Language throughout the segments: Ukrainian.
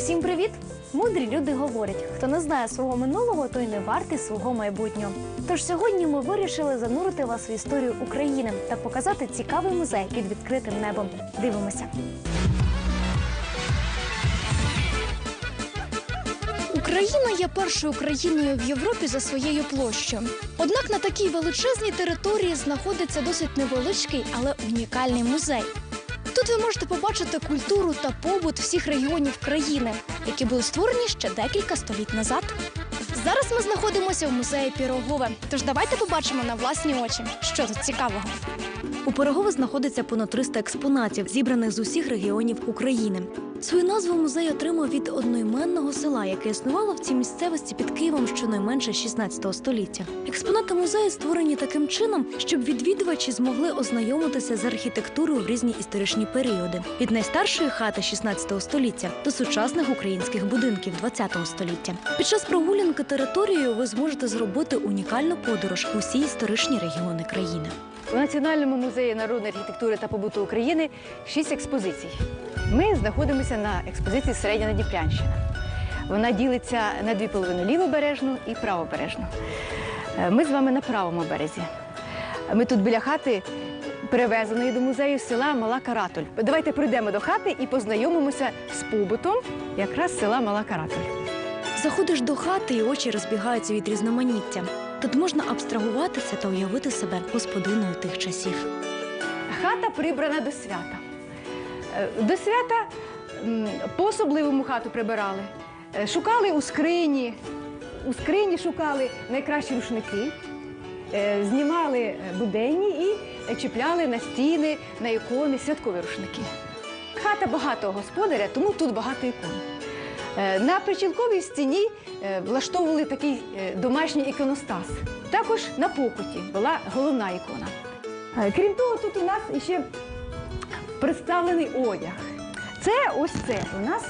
Усім привіт! Мудрі люди говорять: хто не знає свого минулого, той не вартий свого майбутнього. Тож сьогодні ми вирішили занурити вас в історію України та показати цікавий музей під відкритим небом. Дивимося. Україна є першою країною в Європі за своєю площею. Однак на такій величезній території знаходиться досить невеличкий, але унікальний музей. Тут ви можете побачити культуру та побут всіх регіонів країни, які були створені ще декілька століть назад. Зараз ми знаходимося в музеї Пірогове. Тож давайте побачимо на власні очі, що тут цікавого. У Пирогове знаходиться понад 300 експонатів, зібраних з усіх регіонів України. Свою назву музей отримав від одноіменного села, яке існувало в цій місцевості під Києвом щонайменше 16 століття. Експонати музею створені таким чином, щоб відвідувачі змогли ознайомитися з архітектурою в різні історичні періоди від найстаршої хати 16 століття до сучасних українських будинків 20 століття. Під час прогулянки територією ви зможете зробити унікальну подорож в усі історичні регіони країни. У Національному музеї народної архітектури та побуту України шість експозицій. Ми знаходимося на експозиції Середня Надніпрянщина. Вона ділиться на дві половини лівобережну і правобережну. Е, Ми з вами на правому березі. Ми тут біля хати, перевезеної до музею села Мала Каратуль. Давайте прийдемо до хати і познайомимося з побутом якраз села Мала Каратуль. Заходиш до хати, і очі розбігаються від різноманіття. Тут можна абстрагуватися та уявити себе господиною тих часів. Хата прибрана до свята. Е, До свята по-особливому хату прибирали. Е, Шукали у скрині, у скрині шукали найкращі рушники, е, знімали буденні і чіпляли на стіни, на ікони святкові рушники. Хата багатого господаря, тому тут багато ікон. Е, На причілковій стіні е, влаштовували такий е, домашній іконостас. Також на покуті була головна ікона. Крім того, тут у нас ще представлений одяг. Це ось це у нас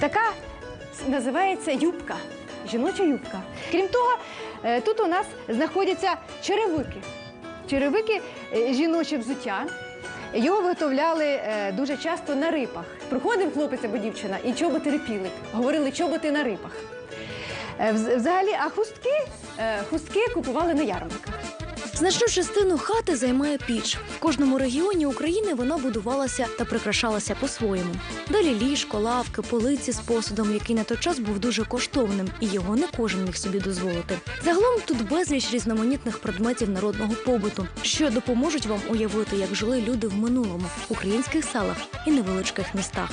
така називається юбка, жіноча юбка. Крім того, тут у нас знаходяться черевики. Черевики жіноче взуття. Його виготовляли е, дуже часто на рипах. Приходив хлопець або дівчина і чоботи рипіли. Говорили чоботи на рипах. Е, Взагалі, а хустки, е, хустки купували на ярмарках. Значну частину хати займає піч. В кожному регіоні України вона будувалася та прикрашалася по-своєму. Далі ліжко, лавки, полиці з посудом, який на той час був дуже коштовним, і його не кожен міг собі дозволити. Загалом тут безліч різноманітних предметів народного побуту, що допоможуть вам уявити, як жили люди в минулому українських селах і невеличких містах.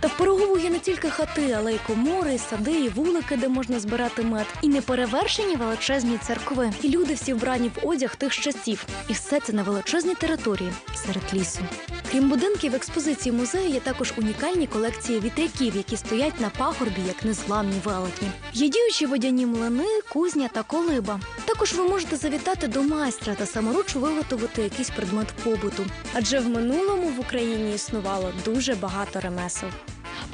Та в Пирогову є не тільки хати, але й комори, сади, і вулики, де можна збирати мед, і неперевершені величезні церкви. І люди всі вбрані в одяг тих часів. І все це на величезній території серед лісу. Крім будинків, в експозиції музею є також унікальні колекції вітряків, які стоять на пагорбі як незламні велетні. Є діючі водяні млини, кузня та колиба. Також ви можете завітати до майстра та саморуч виготовити якийсь предмет побуту. Адже в минулому в Україні існувало дуже багато ремесел.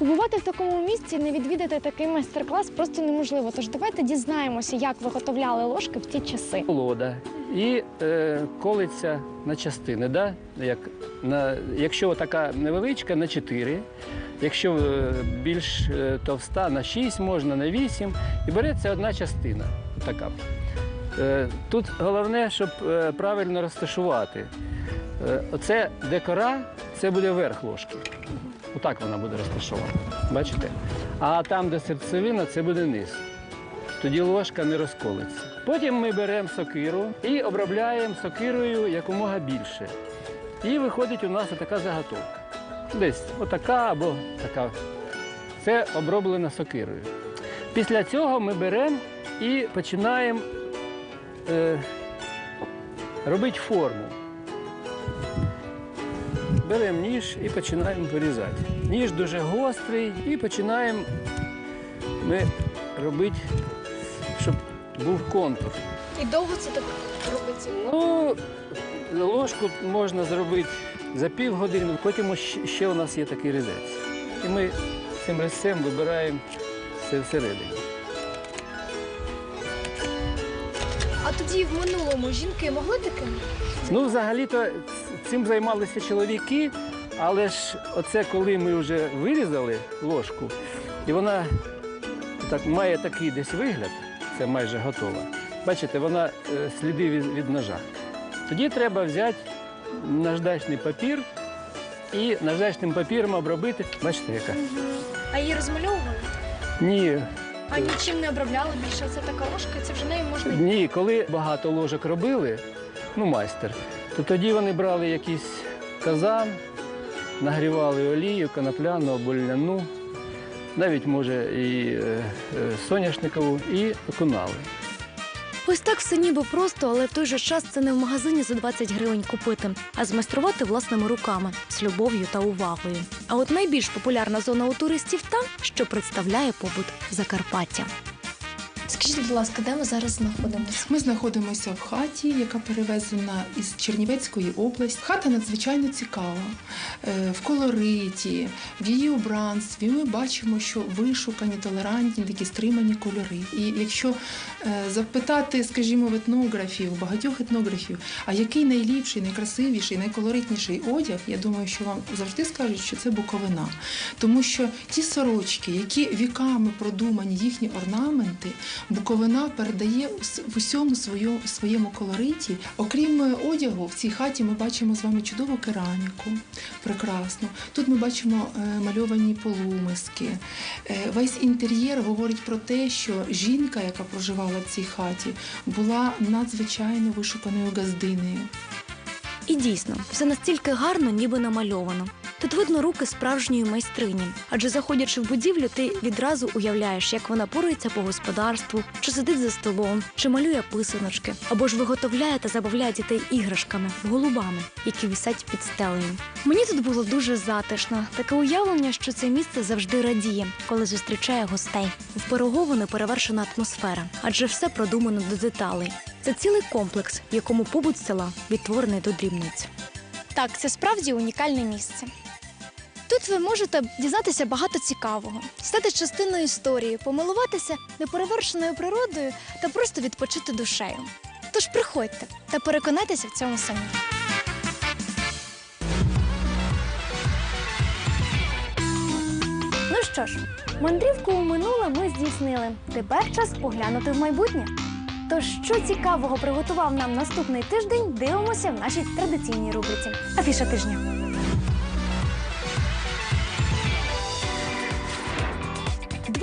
Побувати в такому місці, не відвідати такий майстер-клас просто неможливо. Тож давайте дізнаємося, як виготовляли ложки в ті часи. колода і е, колиться на частини. Да? Як, на, якщо така невеличка, на 4, якщо е, більш е, товста, на 6 можна, на 8. І береться одна частина. Така. Е, тут головне, щоб е, правильно розташувати. Е, оце декора, це буде верх ложки. Отак вона буде розташована. Бачите? А там, де серцевина, це буде низ тоді ложка не розколиться. Потім ми беремо сокиру і обробляємо сокирою якомога більше. І виходить у нас така заготовка. Десь отака або така. Це оброблена сокирою. Після цього ми беремо і починаємо е, робити форму. Беремо ніж і починаємо вирізати. Ніж дуже гострий і починаємо ми робити, щоб був контур. І довго це так робиться? Ну, ложку можна зробити за півгодини, потім щ- ще у нас є такий резець. І ми цим резцем вибираємо все всередині. А тоді в минулому жінки могли таким? Ну, взагалі-то цим займалися чоловіки, але ж оце коли ми вже вирізали ложку, І вона так, має такий десь вигляд, це майже готова. Бачите, вона е, сліди від, від ножа. Тоді треба взяти наждачний папір і наждачним папіром обробити. Бачите, яка? А її розмальовували? Ні, А нічим не обробляли більше. Це така ложка, це вже нею можна. ні, коли багато ложок робили, ну майстер, то тоді вони брали якийсь казан, нагрівали олію, конопляну, або льняну, навіть може і е, е, соняшникову, і окунали. Ось так все ніби просто, але в той же час це не в магазині за 20 гривень купити, а змайструвати власними руками з любов'ю та увагою. А от найбільш популярна зона у туристів та, що представляє побут Закарпаття. Скажіть, будь ласка, де ми зараз знаходимося? Ми знаходимося в хаті, яка перевезена із Чернівецької області. Хата надзвичайно цікава. Е, В колориті, в її убранстві ми бачимо, що вишукані, толерантні, такі стримані кольори. І якщо е, запитати, скажімо, в етнографів, багатьох етнографів, а який найліпший, найкрасивіший, найколоритніший одяг, я думаю, що вам завжди скажуть, що це буковина. Тому що ті сорочки, які віками продумані, їхні орнаменти, Буковина передає в усьому свою, своєму колориті. Окрім е, одягу, в цій хаті ми бачимо з вами чудову кераміку, прекрасну. Тут ми бачимо е, мальовані полумиски. Е, Весь інтер'єр говорить про те, що жінка, яка проживала в цій хаті, була надзвичайно вишуканою газдинею. І дійсно, все настільки гарно, ніби намальовано. Тут видно руки справжньої майстрині, адже заходячи в будівлю, ти відразу уявляєш, як вона порується по господарству, чи сидить за столом, чи малює писаночки, або ж виготовляє та забавляє дітей іграшками, голубами, які висять під стелею. Мені тут було дуже затишно, таке уявлення, що це місце завжди радіє, коли зустрічає гостей. В пирогову неперевершена атмосфера, адже все продумано до деталей. Це цілий комплекс, в якому побут села відтворений до дрібниць. Так, це справді унікальне місце. Тут ви можете дізнатися багато цікавого, стати частиною історії, помилуватися неперевершеною природою та просто відпочити душею. Тож приходьте та переконайтеся в цьому самі. Ну що ж, мандрівку у минуле ми здійснили. Тепер час поглянути в майбутнє. Тож, що цікавого приготував нам наступний тиждень, дивимося в нашій традиційній рубриці. Афіша тижня. –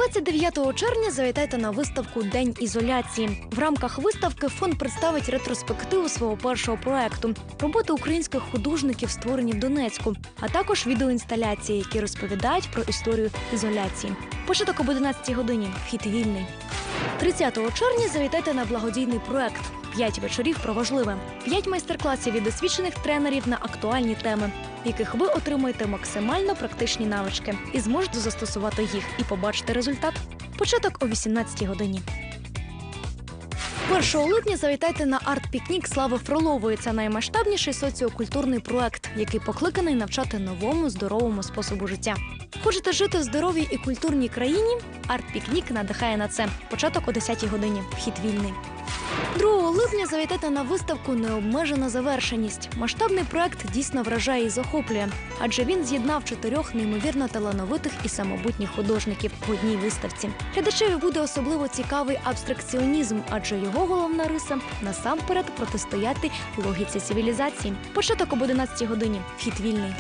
29 червня завітайте на виставку День ізоляції. В рамках виставки фонд представить ретроспективу свого першого проекту роботи українських художників, створені в Донецьку, а також відеоінсталяції, які розповідають про історію ізоляції. Початок об 11 годині. Вхід вільний. 30 червня завітайте на благодійний проект. П'ять вечорів про важливе, п'ять майстер-класів від досвідчених тренерів на актуальні теми, в яких ви отримаєте максимально практичні навички і зможете застосувати їх і побачити результат. Початок о 18 годині. 1 липня завітайте на арт-пікнік Слави Фролової. Це наймасштабніший соціокультурний проект, який покликаний навчати новому здоровому способу життя. Хочете жити в здоровій і культурній країні? Арт-пікнік надихає на це. Початок о 10 годині. Вхід вільний. 2 липня завітайте на виставку Необмежена завершеність. Масштабний проект дійсно вражає і захоплює, адже він з'єднав чотирьох неймовірно талановитих і самобутніх художників в одній виставці. Глядачеві буде особливо цікавий абстракціонізм, адже його головна риса насамперед протистояти логіці цивілізації. Початок об 11 годині. Вхід вільний.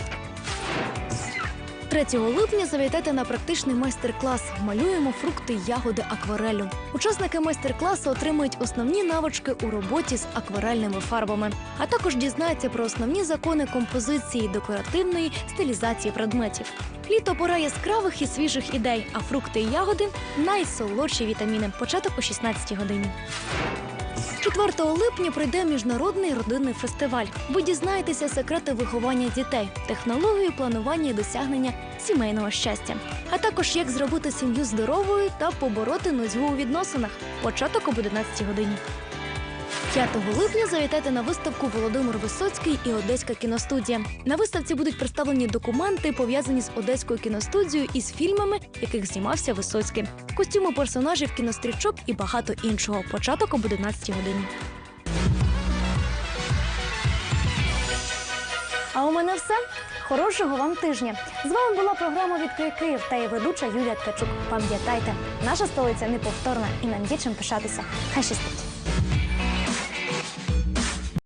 3 липня завітайте на практичний майстер-клас. Малюємо фрукти ягоди акварелю. Учасники майстер-класу отримують основні навички у роботі з акварельними фарбами, а також дізнаються про основні закони композиції, декоративної стилізації предметів. Літо пора яскравих і свіжих ідей, а фрукти і ягоди найсолодші вітаміни. Початок о 16 годині. 4 липня пройде міжнародний родинний фестиваль. Ви дізнаєтеся секрети виховання дітей, технологію планування і досягнення сімейного щастя, а також як зробити сім'ю здоровою та побороти нудьгу у відносинах. Початок об 11 годині. 5 липня завітайте на виставку Володимир Висоцький і Одеська кіностудія. На виставці будуть представлені документи, пов'язані з Одеською кіностудією і з фільмами, яких знімався Висоцький, костюми персонажів кінострічок і багато іншого. Початок об 11 годині. А у мене все. Хорошого вам тижня! З вами була програма Відкрий Київ та її ведуча Юлія Ткачук. Пам'ятайте, наша столиця неповторна і нам є чим пишатися. Хай щастить!